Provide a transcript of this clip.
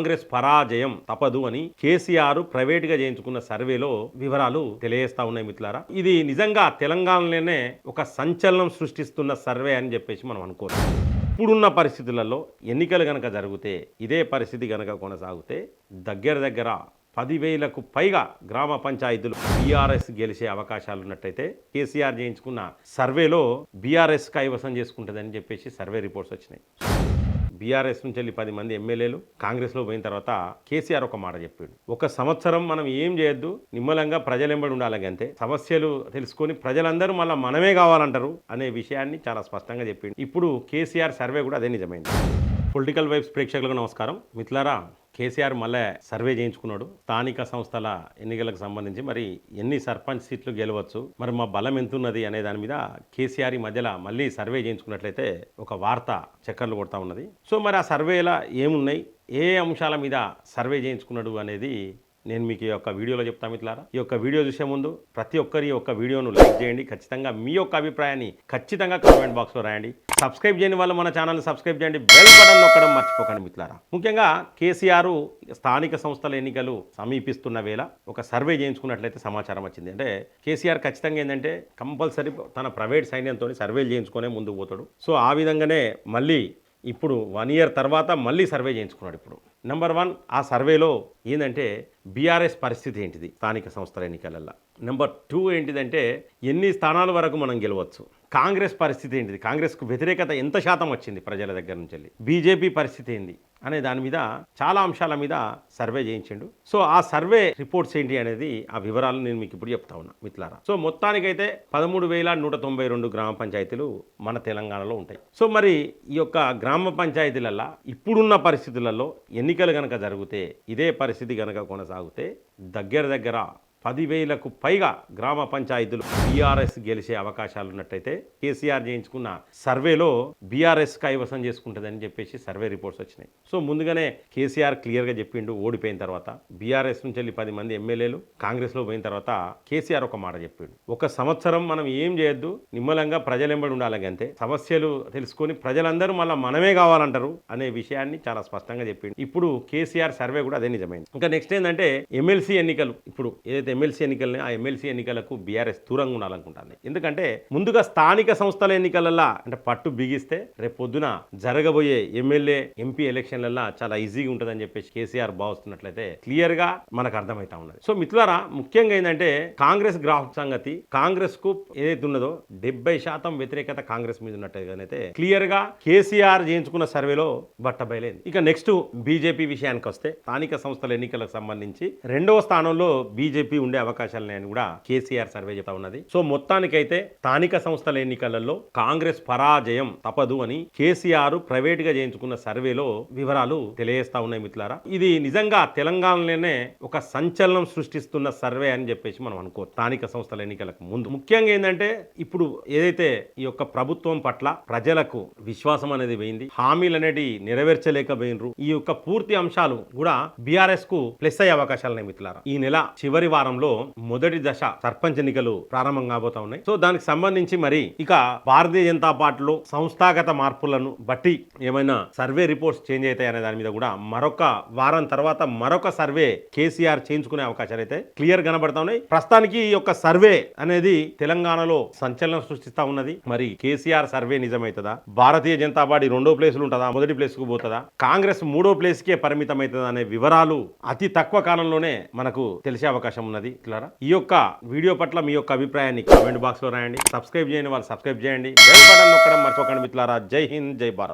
కాంగ్రెస్ పరాజయం తపదు అని కేసీఆర్ ప్రైవేట్గా చేయించుకున్న సర్వేలో వివరాలు తెలియజేస్తా ఉన్నాయి మిత్రులారా. ఇది నిజంగా తెలంగాణలోనే ఒక సంచలనం సృష్టిస్తున్న సర్వే అని చెప్పేసి మనం అనుకోవచ్చు ఇప్పుడున్న పరిస్థితులలో ఎన్నికలు కనుక జరిగితే ఇదే పరిస్థితి కనుక కొనసాగితే దగ్గర దగ్గర పదివేలకు పైగా గ్రామ పంచాయతీలు బీఆర్ఎస్ గెలిచే అవకాశాలు ఉన్నట్టయితే కేసీఆర్ చేయించుకున్న సర్వేలో బీఆర్ఎస్ కైవసం చేసుకుంటుందని చెప్పేసి సర్వే రిపోర్ట్స్ వచ్చినాయి. బీఆర్ఎస్ నుంచి వెళ్ళి పది మంది ఎమ్మెల్యేలు కాంగ్రెస్లో పోయిన తర్వాత కేసీఆర్ ఒక మాట చెప్పాడు. ఒక సంవత్సరం మనం ఏం చేయొద్దు నిమ్మలంగా ప్రజలెంబడి ఉండాలి అంతే. సమస్యలు తెలుసుకొని ప్రజలందరూ మళ్ళీ మనమే కావాలంటారు అనే విషయాన్ని చాలా స్పష్టంగా చెప్పిండు. ఇప్పుడు కేసీఆర్ సర్వే కూడా అదే నిజమైంది. పొలిటికల్ వైబ్స్ ప్రేక్షకులకు నమస్కారం. మిత్లారా కేసీఆర్ మళ్ళీ సర్వే చేయించుకున్నాడు. స్థానిక సంస్థల ఎన్నికలకు సంబంధించి మరి ఎన్ని సర్పంచ్ సీట్లు గెలవచ్చు మరి మా బలం ఎంతున్నది అనే దాని మీద కేసీఆర్ ఈ మధ్యలో మళ్ళీ సర్వే చేయించుకున్నట్లయితే ఒక వార్త చక్కర్లు కొడతా ఉన్నది. సో మరి ఆ సర్వేలో ఏమున్నాయి? ఏ అంశాల మీద సర్వే చేయించుకున్నాడు అనేది నేను మీకు ఈ యొక్క వీడియోలో చెప్తాను మిత్రులారా. ఈ యొక్క వీడియో చూసే ముందు ప్రతి ఒక్కరి యొక్క వీడియోను లైక్ చేయండి. ఖచ్చితంగా మీ యొక్క అభిప్రాయాన్ని ఖచ్చితంగా కామెంట్ బాక్స్లో రాయండి. సబ్స్క్రైబ్ చేయని వాళ్ళు మన ఛానల్ని సబ్స్క్రైబ్ చేయండి. బెల్ బటన్ నొక్కడం మర్చిపోకండి మిత్రులారా. ముఖ్యంగా కేసీఆర్ స్థానిక సంస్థల ఎన్నికలు సమీపిస్తున్న వేళ ఒక సర్వే చేయించుకున్నట్లయితే సమాచారం వచ్చింది. అంటే కేసీఆర్ ఖచ్చితంగా ఏంటంటే కంపల్సరీ తన ప్రైవేట్ సైన్యంతో సర్వేలు చేయించుకునే ముందుకు పోతాడు. సో ఆ విధంగానే మళ్ళీ ఇప్పుడు వన్ ఇయర్ తర్వాత మళ్ళీ సర్వే చేయించుకున్నాడు ఇప్పుడు. నెంబర్ వన్ ఆ సర్వేలో ఏంటంటే బీఆర్ఎస్ పరిస్థితి ఏంటిది స్థానిక సంస్థల ఎన్నికలలో నెంబర్ టూ ఏంటిదంటే ఎన్ని స్థానాల వరకు మనం గెలవచ్చు? కాంగ్రెస్ పరిస్థితి ఏంటిది? కాంగ్రెస్కు వ్యతిరేకత ఎంత శాతం వచ్చింది ప్రజల దగ్గర నుంచి వెళ్ళి? బీజేపీ పరిస్థితి ఏంది? అనే దాని మీద చాలా అంశాల మీద సర్వే చేయించిండు. సో ఆ సర్వే రిపోర్ట్స్ ఏంటి అనేది ఆ వివరాలు నేను మీకు ఇప్పుడు చెప్తా ఉన్నా మిత్రులారా. సో మొత్తానికైతే పదమూడు వేల నూట తొంభై రెండు గ్రామ పంచాయతీలు మన తెలంగాణలో ఉంటాయి. సో మరి ఈ యొక్క గ్రామ పంచాయతీలల్లో ఇప్పుడున్న పరిస్థితులలో ఎన్నికలు కనుక జరిగితే ఇదే పరిస్థితి కనుక కొనసాగు కొనసాగితే దగ్గర దగ్గర పదివేలకు పైగా గ్రామ పంచాయతీలు బీఆర్ఎస్ గెలిచే అవకాశాలు ఉన్నట్టయితే కేసీఆర్ చేయించుకున్న సర్వేలో బీఆర్ఎస్ కైవసం చేసుకుంటుందని చెప్పేసి సర్వే రిపోర్ట్స్ వచ్చినాయి. సో ముందుగానే కేసీఆర్ క్లియర్గా చెప్పిండు ఓడిపోయిన తర్వాత బీఆర్ఎస్ నుంచి వెళ్ళి పది మంది ఎమ్మెల్యేలు కాంగ్రెస్లో పోయిన తర్వాత కేసీఆర్ ఒక మాట చెప్పిండు. ఒక సంవత్సరం మనం ఏం చేయొద్దు నిమ్మలంగా ప్రజలెంబడి ఉండాలి అంతే సమస్యలు తెలుసుకొని ప్రజలందరూ మళ్ళీ మనమే కావాలంటారు అనే విషయాన్ని చాలా స్పష్టంగా చెప్పిండు. ఇప్పుడు కేసీఆర్ సర్వే కూడా అదే నిజమైంది. ఇంకా నెక్స్ట్ ఏంటంటే ఎమ్మెల్సీ ఎన్నికలు ఇప్పుడు ఏదైతే ఎమ్మెల్సీ ఎన్నికలని ఆ ఎమ్మెల్సీ ఎన్నికలకు బీఆర్ఎస్ దూరంగా ఉండాలనుకుంటుంది. ఎందుకంటే ముందుగా స్థానిక సంస్థల ఎన్నికలల్లో అంటే పట్టు బిగిస్తే రేపు పొద్దున జరగబోయే ఎమ్మెల్యే ఎంపీ ఎలక్షన్లల్లో చాలా ఈజీగా ఉంటుందని చెప్పేసి కేసీఆర్ భావిస్తున్నట్లయితే క్లియర్గా మనకు అర్థమవుతా ఉన్నది. సో మిత్రులారా ముఖ్యంగా ఏంటంటే కాంగ్రెస్ గ్రాఫ్ సంగతి కాంగ్రెస్కు ఏదైతే ఉన్నదో డెబ్బై శాతం వ్యతిరేకత కాంగ్రెస్ మీద ఉన్నట్టుగానైతే క్లియర్గా కేసీఆర్ చేయించుకున్న సర్వేలో బట్టబయలేదు ఇక నెక్స్ట్ బీజేపీ విషయానికి వస్తే స్థానిక సంస్థల ఎన్నికలకు సంబంధించి రెండవ స్థానంలో బీజేపీ ఉండే అవకాశాలు ఉన్నాయని కూడా కేసీఆర్ సర్వే చెప్తా ఉన్నది. సో మొత్తానికైతే స్థానిక సంస్థల ఎన్నికలలో కాంగ్రెస్ పరాజయం తపదు అని కేసీఆర్ ప్రైవేట్గా చేయించుకున్న సర్వేలో వివరాలు తెలియజేస్తా ఉన్నాయి మిత్రులారా. ఇది నిజంగా తెలంగాణలోనే ఒక సంచలనం సృష్టిస్తున్న సర్వే అని చెప్పేసి మనం అనుకో స్థానిక సంస్థల ఎన్నికలకు ముందు. ముఖ్యంగా ఏంటంటే ఇప్పుడు ఏదైతే ఈ యొక్క ప్రభుత్వం పట్ల ప్రజలకు విశ్వాసం అనేది పోయింది హామీలు అనేది నెరవేర్చలేకపోయినరు ఈ యొక్క పూర్తి అంశాలు కూడా బీఆర్ఎస్కు ప్లస్ అయ్యే అవకాశాలు ఉన్నాయి మిత్రులారా. ఈ నెల చివరి వారం కాలంలో మొదటి దశ సర్పంచ్ ఎన్నికలు ప్రారంభం కాబోతా ఉన్నాయి. సో దానికి సంబంధించి మరి ఇక భారతీయ జనతా పార్టీలో సంస్థాగత మార్పులను బట్టి ఏమైనా సర్వే రిపోర్ట్స్ చేంజ్ అవుతాయి అనే దాని మీద కూడా మరొక వారం తర్వాత మరొక సర్వే కేసీఆర్ చేయించుకునే అవకాశాలు అయితే క్లియర్ కనబడతా ఉన్నాయి. ప్రస్తుతానికి ఈ యొక్క సర్వే అనేది తెలంగాణలో సంచలనం సృష్టిస్తా ఉన్నది. మరి కేసీఆర్ సర్వే నిజమవుతుందా? భారతీయ జనతా పార్టీ రెండో ప్లేసులు ఉంటుందా? మొదటి ప్లేస్కు పోతుందా? కాంగ్రెస్ మూడో ప్లేస్ కే పరిమితం అవుతుందా అనే వివరాలు అతి తక్కువ కాలంలోనే మనకు తెలిసే అవకాశం ఉన్నది. ఇట్లారా ఈ యొక్క వీడియో పట్ల మీ యొక్క అభిప్రాయాన్ని కామెంట్ బాక్స్లో రాయండి. సబ్స్క్రైబ్ చేయని వాళ్ళు సబ్స్క్రైబ్ చేయండి. బెల్ బటన్ నొక్కడం మర్చిపోకండి మిత్రులారా. జై హింద్ జై భారత్.